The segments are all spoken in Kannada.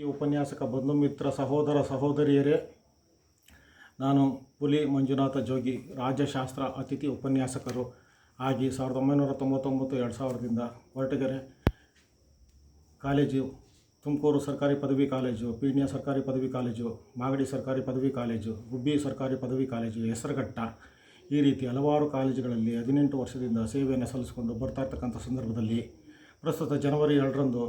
ಈ ಉಪನ್ಯಾಸಕ ಬಂಧು ಮಿತ್ರ ಸಹೋದರ ಸಹೋದರಿಯರೇ, ನಾನು ಪುಲಿ ಮಂಜುನಾಥ ಜೋಗಿ, ರಾಜ್ಯಶಾಸ್ತ್ರ ಅತಿಥಿ ಉಪನ್ಯಾಸಕರು ಆಗಿ ಸಾವಿರದ ಒಂಬೈನೂರ ತೊಂಬತ್ತೊಂಬತ್ತು, ಎರಡು ಸಾವಿರದಿಂದ ಹೊರಟಗೆರೆ ಕಾಲೇಜು, ತುಮಕೂರು ಸರ್ಕಾರಿ ಪದವಿ ಕಾಲೇಜು, ಪೀಣ್ಯ ಸರ್ಕಾರಿ ಪದವಿ ಕಾಲೇಜು, ಮಾಗಡಿ ಸರ್ಕಾರಿ ಪದವಿ ಕಾಲೇಜು, ಗುಬ್ಬಿ ಸರ್ಕಾರಿ ಪದವಿ ಕಾಲೇಜು, ಹೆಸರುಘಟ್ಟ ಈ ರೀತಿ ಹಲವಾರು ಕಾಲೇಜುಗಳಲ್ಲಿ ಹದಿನೆಂಟು ವರ್ಷದಿಂದ ಸೇವೆಯನ್ನು ಸಲ್ಲಿಸಿಕೊಂಡು ಬರ್ತಾ ಇರ್ತಕ್ಕಂಥ ಸಂದರ್ಭದಲ್ಲಿ ಪ್ರಸ್ತುತ ಜನವರಿ ಎರಡರಂದು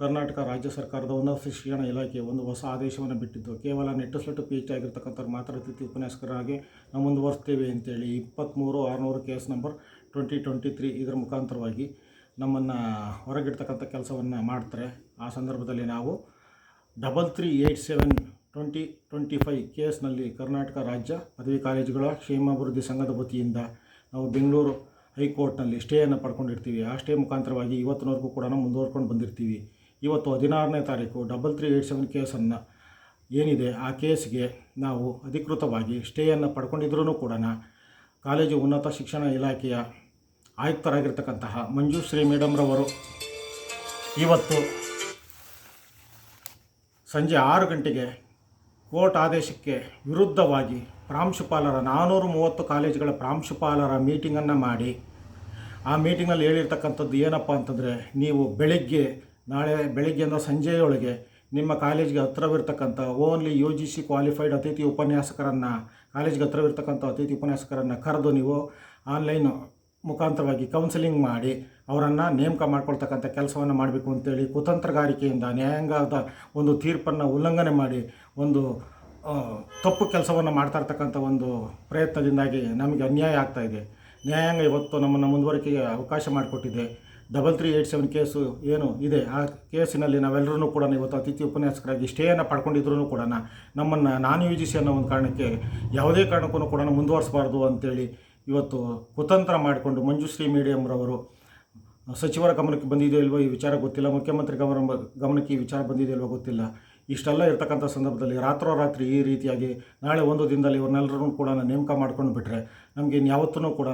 ಕರ್ನಾಟಕ ರಾಜ್ಯ ಸರ್ಕಾರದ ಉನ್ನತ ಶಿಕ್ಷಣ ಇಲಾಖೆ ಒಂದು ಹೊಸ ಆದೇಶವನ್ನು ಬಿಟ್ಟಿದ್ದು, ಕೇವಲ ನೆಟ್ಟು ಸ್ಲೆಟ್ಟು ಪಿ ಎಚ್ ಆಗಿರ್ತಕ್ಕಂಥವ್ರು ಮಾತ್ರ ಅತಿಥಿ ಉಪನ್ಯಾಸಕರಾಗಿ ನಾವು ಮುಂದುವರಿಸ್ತೇವೆ ಅಂತೇಳಿ ಇಪ್ಪತ್ತ್ಮೂರು ಆರುನೂರು case number twenty twenty three ಇದರ ಮುಖಾಂತರವಾಗಿ ನಮ್ಮನ್ನು ಹೊರಗಿಡ್ತಕ್ಕಂಥ ಕೆಲಸವನ್ನು ಮಾಡ್ತಾರೆ. ಆ ಸಂದರ್ಭದಲ್ಲಿ ನಾವು double three eight seven twenty twenty five ಕೇಸ್ನಲ್ಲಿ ಕರ್ನಾಟಕ ರಾಜ್ಯ ಪದವಿ ಕಾಲೇಜುಗಳ ಕ್ಷೇಮಾಭಿವೃದ್ಧಿ ಸಂಘದ ವತಿಯಿಂದ ನಾವು ಬೆಂಗಳೂರು ಹೈಕೋರ್ಟ್ನಲ್ಲಿ ಸ್ಟೇಯನ್ನು ಪಡ್ಕೊಂಡಿರ್ತೀವಿ. ಆ ಸ್ಟೇ ಮುಖಾಂತರವಾಗಿ ಇವತ್ತಿನವರೆಗೂ ಕೂಡ ಮುಂದುವರ್ಕೊಂಡು ಬಂದಿರ್ತೀವಿ. ಇವತ್ತು ಹದಿನಾರನೇ ತಾರೀಕು ಡಬಲ್ ತ್ರೀ ಏಯ್ಟ್ ಸೆವೆನ್ ಕೇಸನ್ನು ಏನಿದೆ, ಆ ಕೇಸ್ಗೆ ನಾವು ಅಧಿಕೃತವಾಗಿ ಸ್ಟೇಯನ್ನು ಪಡ್ಕೊಂಡಿದ್ರೂ ಕೂಡ ಕಾಲೇಜು ಉನ್ನತ ಶಿಕ್ಷಣ ಇಲಾಖೆಯ ಆಯುಕ್ತರಾಗಿರ್ತಕ್ಕಂತಹ ಮಂಜುಶ್ರೀ ಮೇಡಮ್ರವರು ಇವತ್ತು ಸಂಜೆ ಆರು ಗಂಟೆಗೆ ಕೋರ್ಟ್ ಆದೇಶಕ್ಕೆ ವಿರುದ್ಧವಾಗಿ ಪ್ರಾಂಶುಪಾಲರ ನಾನ್ನೂರು ಮೂವತ್ತು ಕಾಲೇಜುಗಳ ಪ್ರಾಂಶುಪಾಲರ ಮೀಟಿಂಗನ್ನು ಮಾಡಿ, ಆ ಮೀಟಿಂಗಲ್ಲಿ ಹೇಳಿರ್ತಕ್ಕಂಥದ್ದು ಏನಪ್ಪ ಅಂತಂದರೆ, ನೀವು ಬೆಳಗ್ಗೆ ನಾಳೆ ಬೆಳಗ್ಗೆಯಿಂದ ಸಂಜೆಯೊಳಗೆ ನಿಮ್ಮ ಕಾಲೇಜ್ಗೆ ಹತ್ತಿರವಿರ್ತಕ್ಕಂಥ only U G C qualified ಅತಿಥಿ ಉಪನ್ಯಾಸಕರನ್ನು, ಕಾಲೇಜ್ಗೆ ಹತ್ತಿರವಿರ್ತಕ್ಕಂಥ ಅತಿಥಿ ಉಪನ್ಯಾಸಕರನ್ನು ಕರೆದು ನೀವು ಆನ್ಲೈನ್ ಮುಖಾಂತರವಾಗಿ ಕೌನ್ಸಿಲಿಂಗ್ ಮಾಡಿ ಅವರನ್ನು ನೇಮಕ ಮಾಡ್ಕೊಳ್ತಕ್ಕಂಥ ಕೆಲಸವನ್ನು ಮಾಡಬೇಕು ಅಂತೇಳಿ ಕುತಂತ್ರಗಾರಿಕೆಯಿಂದ, ನ್ಯಾಯಾಂಗದ ಒಂದು ತೀರ್ಪನ್ನು ಉಲ್ಲಂಘನೆ ಮಾಡಿ ಒಂದು ತಪ್ಪು ಕೆಲಸವನ್ನು ಮಾಡ್ತಾ ಇರ್ತಕ್ಕಂಥ ಒಂದು ಪ್ರಯತ್ನದಿಂದಾಗಿ ನಮಗೆ ಅನ್ಯಾಯ ಆಗ್ತಾ ಇದೆ. ನ್ಯಾಯಾಂಗ ಇವತ್ತು ನಮ್ಮನ್ನು ಮುಂದುವರಿಕೆಗೆ ಅವಕಾಶ ಮಾಡಿಕೊಟ್ಟಿದೆ. Double three eight seven case ಏನು ಇದೆ, ಆ ಕೇಸಿನಲ್ಲಿ ನಾವೆಲ್ಲರೂ ಕೂಡ ಇವತ್ತು ಅತಿಥಿ ಉಪನ್ಯಾಸಕರಾಗಿ ಸ್ಟೇಯನ್ನು ಪಡ್ಕೊಂಡಿದ್ರು ಕೂಡ ನಮ್ಮನ್ನು ನಾನು ಯು ಜಿ ಸಿ ಅನ್ನೋ ಒಂದು ಕಾರಣಕ್ಕೆ ಯಾವುದೇ ಕಾರಣಕ್ಕೂ ಕೂಡ ಮುಂದುವರಿಸಬಾರ್ದು ಅಂತೇಳಿ ಇವತ್ತು ಕುತಂತ್ರ ಮಾಡಿಕೊಂಡು ಮಂಜುಶ್ರೀ ಮೀಡಿಯಮ್ರವರು ಸಚಿವರ ಗಮನಕ್ಕೆ ಬಂದಿದೆಯೋ ಇಲ್ವೋ ಈ ವಿಚಾರ ಗೊತ್ತಿಲ್ಲ, ಮುಖ್ಯಮಂತ್ರಿ ಗಮನ ಗಮನಕ್ಕೆ ಈ ವಿಚಾರ ಬಂದಿದೆಯಲ್ವೋ ಗೊತ್ತಿಲ್ಲ. ಇಷ್ಟೆಲ್ಲ ಇರ್ತಕ್ಕಂಥ ಸಂದರ್ಭದಲ್ಲಿ ರಾತ್ರೋರಾತ್ರಿ ಈ ರೀತಿಯಾಗಿ ನಾಳೆ ಒಂದು ದಿನದಲ್ಲಿ ಇವ್ರನ್ನೆಲ್ಲರೂ ಕೂಡ ನೇಮಕ ಮಾಡ್ಕೊಂಡು ಬಿಟ್ಟರೆ ನಮಗೆ ಇನ್ಯಾವತ್ತೂ ಕೂಡ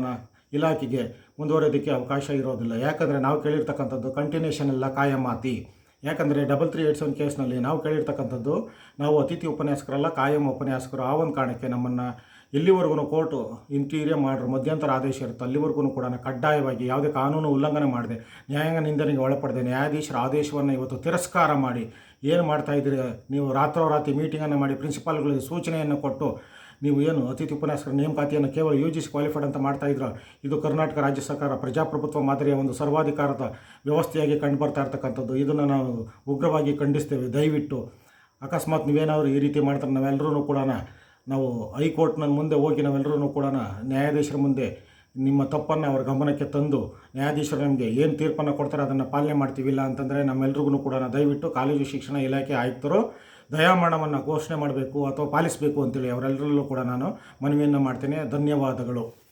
ಇಲಾಖೆಗೆ ಮುಂದುವರೆಯೋದಕ್ಕೆ ಅವಕಾಶ ಇರೋದಿಲ್ಲ. ಯಾಕಂದರೆ ನಾವು ಕೇಳಿರ್ತಕ್ಕಂಥದ್ದು ಕಂಟಿನ್ಯೂಷನ್ ಎಲ್ಲ ಕಾಯಮಾತಿ ಯಾಕಂದರೆ ಡಬಲ್ ತ್ರೀ ಏಟ್ ಸೆವೆನ್ ಕೇಸ್ನಲ್ಲಿ ನಾವು ಕೇಳಿರ್ತಕ್ಕಂಥದ್ದು ನಾವು ಅತಿಥಿ ಉಪನ್ಯಾಸಕರಲ್ಲ ಕಾಯಂ ಉಪನ್ಯಾಸಕರು ಆ ಒಂದು ಕಾರಣಕ್ಕೆ ನಮ್ಮನ್ನು ಎಲ್ಲಿವರೆಗೂ ಕೋರ್ಟು ಇಂಟೀರಿಯರ್ ಮಾಡ್ರು ಮಧ್ಯಂತರ ಆದೇಶ ಇರುತ್ತೆ. ಅಲ್ಲಿವರೆಗೂ ಕೂಡ ಕಡ್ಡಾಯವಾಗಿ ಯಾವುದೇ ಕಾನೂನು ಉಲ್ಲಂಘನೆ ಮಾಡಿದೆ ನ್ಯಾಯಾಂಗ ನಿಂದನೆಗೆ ಒಳಪಡದೆ ನ್ಯಾಯಾಧೀಶರ ಆದೇಶವನ್ನು ಇವತ್ತು ತಿರಸ್ಕಾರ ಮಾಡಿ ಏನು ಮಾಡ್ತಾ ಇದ್ದೀರಿ? ನೀವು ರಾತ್ರೋರಾತ್ರಿ ಮೀಟಿಂಗನ್ನು ಮಾಡಿ ಪ್ರಿನ್ಸಿಪಾಲ್ಗಳಿಗೆ ಸೂಚನೆಯನ್ನು ಕೊಟ್ಟು ನೀವು ಏನು ಅತಿಥಿ ಉಪನ್ಯಾಸಕರ ನೇಮಕಾತಿಯನ್ನು ಕೇವಲ ಯು ಜಿ ಸಿ ಕ್ವಾಲಿಫೈಡ್ ಅಂತ ಮಾಡ್ತಾ ಇದ್ರ, ಇದು ಕರ್ನಾಟಕ ರಾಜ್ಯ ಸರ್ಕಾರ ಪ್ರಜಾಪ್ರಭುತ್ವ ಮಾದರಿಯ ಒಂದು ಸರ್ವಾಧಿಕಾರದ ವ್ಯವಸ್ಥೆಯಾಗಿ ಕಂಡು ಬರ್ತಾ ಇರ್ತಕ್ಕಂಥದ್ದು. ಇದನ್ನು ನಾವು ಉಗ್ರವಾಗಿ ಖಂಡಿಸ್ತೇವೆ. ದಯವಿಟ್ಟು ಅಕಸ್ಮಾತ್ ನೀವೇನಾದರೂ ಈ ರೀತಿ ಮಾಡ್ತಾರೆ ನಾವೆಲ್ಲರೂ ಕೂಡ ನಾವು ಹೈಕೋರ್ಟ್ನ ಮುಂದೆ ಹೋಗಿ ನಾವೆಲ್ಲರೂ ಕೂಡ ನ್ಯಾಯಾಧೀಶರ ಮುಂದೆ ನಿಮ್ಮ ತಪ್ಪನ್ನು ಅವರ ಗಮನಕ್ಕೆ ತಂದು ನ್ಯಾಯಾಧೀಶರು ನಮಗೆ ಏನು ತೀರ್ಪನ್ನು ಕೊಡ್ತಾರೆ ಅದನ್ನು ಪಾಲನೆ ಮಾಡ್ತೀವಿಲ್ಲ ಅಂತಂದರೆ ನಮ್ಮೆಲ್ರಿಗೂ ಕೂಡ ದಯವಿಟ್ಟು ಕಾಲೇಜು ಶಿಕ್ಷಣ ಇಲಾಖೆ ಆಯುಕ್ತರು ದಯಾಮರಣವನ್ನು ಘೋಷಣೆ ಮಾಡಬೇಕು ಅಥವಾ ಪಾಲಿಸಬೇಕು ಅಂತೇಳಿ ಅವರೆಲ್ಲರಲ್ಲೂ ಕೂಡ ನಾನು ಮನವಿಯನ್ನು ಮಾಡ್ತೇನೆ. ಧನ್ಯವಾದಗಳು.